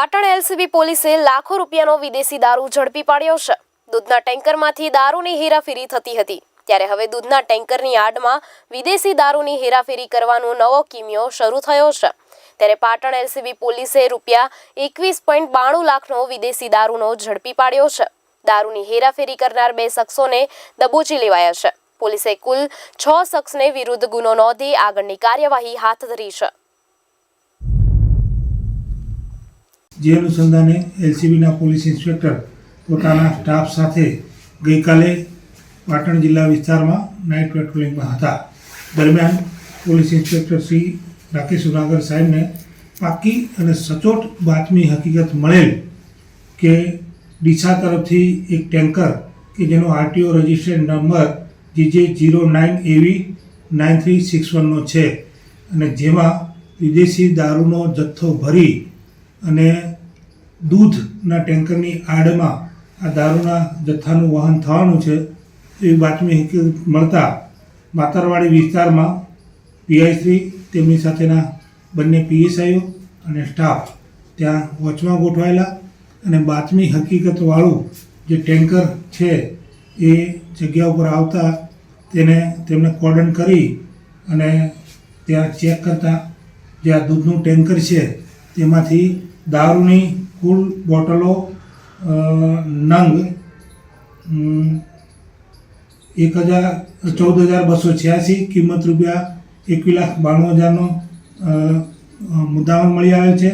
Patan LCB પોલીસે લાખો રૂપિયાનો વિદેશી દારૂ ઝડપી પાડ્યો છે. દૂધના ટેન્કરમાંથી દારૂની હેરાફેરી થતી હતી. ત્યારે હવે દૂધના ટેન્કરની આડમાં વિદેશી દારૂની હેરાફેરી કરવાનો નવો કિમિયો શરૂ થયો છે. ત્યારે પાટણ એલસીબી પોલીસે રૂપિયા એકવીસ પોઈન્ટ બાણું લાખનો વિદેશી દારૂનો ઝડપી પાડ્યો છે. દારૂની હેરાફેરી કરનાર બે શખ્સોને દબોચી લેવાયા છે. પોલીસે કુલ છ શખ્સને વિરુદ્ધ ગુનો નોંધી આગળની કાર્યવાહી હાથ ધરી છે. જે અનુસંધાને એલસીબીના પોલીસ ઇન્સ્પેક્ટર પોતાના સ્ટાફ સાથે ગઈકાલે પાટણ જિલ્લા વિસ્તારમાં નાઇટ પેટ્રોલિંગમાં હતા. દરમિયાન પોલીસ ઇન્સ્પેક્ટર શ્રી રાકેશ ઉનાગર સાહેબને પાકી અને સચોટ બાતમી હકીકત મળેલ કે ડીસા તરફથી એક ટેન્કર કે જેનો RTO registration number GJ zero nine AV nine three six વનનો છે અને જેમાં વિદેશી દારૂનો જથ્થો ભરી અને દૂધના ટેન્કરની આડમાં આ દારૂના જથ્થાનું વહન થવાનું છે, એવી બાતમી મળતા માતરવાડી વિસ્તારમાં પીઆઈશ્રી તેમની સાથેના બંને પીએસઆઈઓ અને સ્ટાફ ત્યાં વોચમાં ગોઠવાયેલા અને બાતમી હકીકતવાળું જે ટેન્કર છે, એ જગ્યા ઉપર આવતા તેને તેમને કોર્ડન કરી અને ત્યાં ચેક કરતા જે આ દૂધનું ટેન્કર છે, તેમાંથી દારૂની કુલ બોટલો નંગ એક હજાર, ચૌદ હજાર બસો છ્યાસી, કિંમત રૂપિયા એકવીસ લાખ બાણું હજારનો મુદ્દામાલ મળી આવેલ છે.